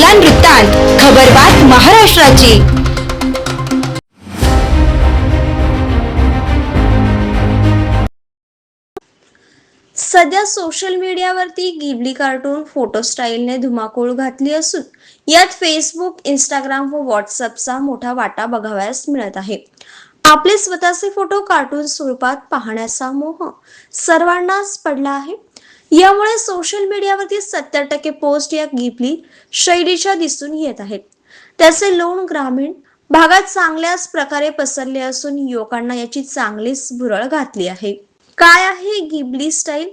बागला वृत्तांत खबरबात महाराष्ट्राची. सध्या सोशल मीडियावरती गिबली कार्टून फोटो स्टाईलने धुमाकूळ घातली असून यात फेसबुक इंस्टाग्राम व व्हॉट्सअपचा मोठा वाटा बघावयास मिळत आहे. आपले स्वतःचे फोटो कार्टून स्वरूपात पाहण्याचा मोह सर्वांनाच पडला आहे. यामुळे सोशल मीडियावरती सत्तर टक्के पोस्ट या गिबली शैलीच्या दिसून येत आहेत. त्याचे लोण ग्रामीण भागात चांगल्याच प्रकारे पसरले असून युवकांना याची चांगलीच भुरळ घातली आहे. काय आहे गिबली स्टाईल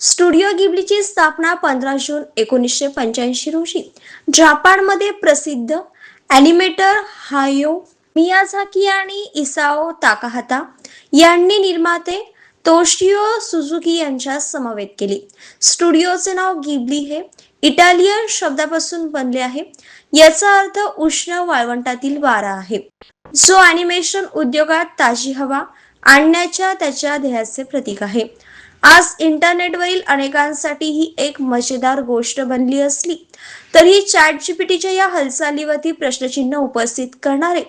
स्टुडिओ गिबलीची स्थापना पंधरा जून एकोणीसशे पंच्याऐंशी रोजी जपानमध्ये प्रसिद्ध ॲनिमेटर हायो मियाझाकी आणि इसाओ ताकाहाता यांनी निर्माते तोशिओ सुझुकी यांच्या समवेत केली. स्टुडिओचे नाव गिबली हे. इटालियन शब्दापासून बनले आहे. याचा अर्थ उष्ण वाळवंटातील वारा आहे. जो अॅनिमेशन उद्योगात ताजी हवा आणण्याच्या त्याच्या ध्येयाचे प्रतीक आहे. आज इंटरनेटवरील अनेकांसाठी ही एक मजेदार गोष्ट बनली असली तरी चॅट जीपीटीच्या या हालचालीवरती प्रश्नचिन्ह उपस्थित करणारे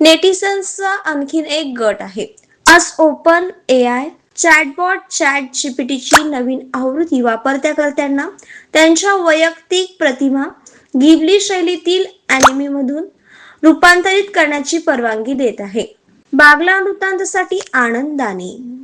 नेटिसन्सचा आणखीन एक गट आहे. आज open A I chatbot chat जीपीटीची नवीन आवृत्ती वापरत्याकर्त्यांना त्यांच्या वैयक्तिक प्रतिमा गिबली शैलीतील अॅनिमेमधून रूपांतरित करण्याची परवानगी देत आहे. बागला वृत्तांतसाठी आनंदाने.